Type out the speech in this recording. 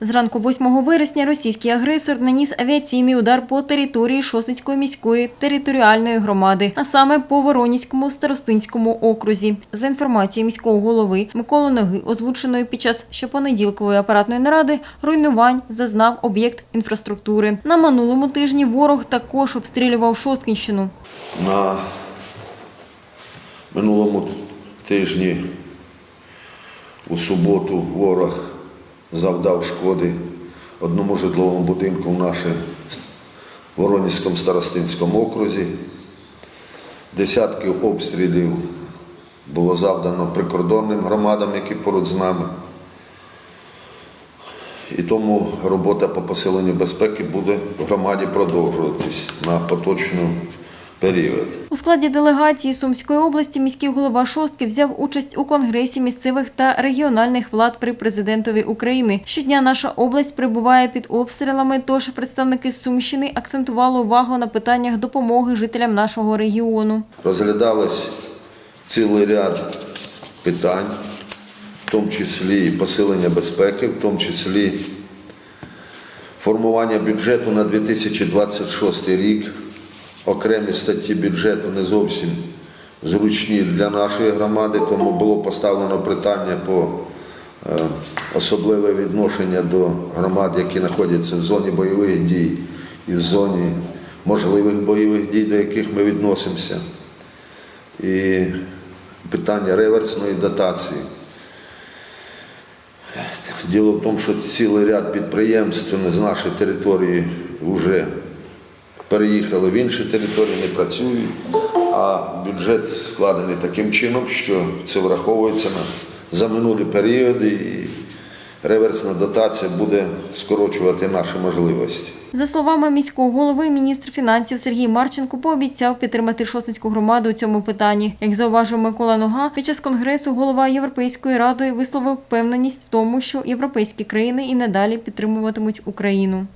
Зранку 8 вересня російський агресор наніс авіаційний удар по території Шосицької міської територіальної громади, а саме по Воронізькому старостинському окрузі. За інформацією міського голови Миколи Ноги, озвученою під час щопонеділкової апаратної наради, руйнувань зазнав об'єкт інфраструктури. На минулому тижні ворог також обстрілював Шосткінщину. На минулому тижні у суботу ворог завдав шкоди одному житловому будинку в нашому Воронізькому старостинському окрузі. Десятки обстрілів було завдано прикордонним громадам, які поруч з нами. І тому робота по посиленню безпеки буде в громаді продовжуватись на поточний період. У складі делегації Сумської області міський голова Шостки взяв участь у конгресі місцевих та регіональних влад при президентові України. Щодня наша область перебуває під обстрілами, тож представники Сумщини акцентували увагу на питаннях допомоги жителям нашого регіону. Розглядались цілий ряд питань, в тому числі і посилення безпеки, в тому числі формування бюджету на 2026 рік. Окремі статті бюджету не зовсім зручні для нашої громади, тому було поставлено питання по е, особливе відношення до громад, які знаходяться в зоні бойових дій і в зоні можливих бойових дій, до яких ми відносимося. І питання реверсної дотації. Діло в тому, що цілий ряд підприємств з нашої території вже переїхали в інші території, не працюють, а бюджет складений таким чином, що це враховується на за минулі періоди, і реверсна дотація буде скорочувати наші можливості. За словами міського голови, міністр фінансів Сергій Марченко пообіцяв підтримати Шосицьку громаду у цьому питанні. Як зауважив Микола Нога, під час конгресу голова Європейської ради висловив впевненість в тому, що європейські країни і надалі підтримуватимуть Україну.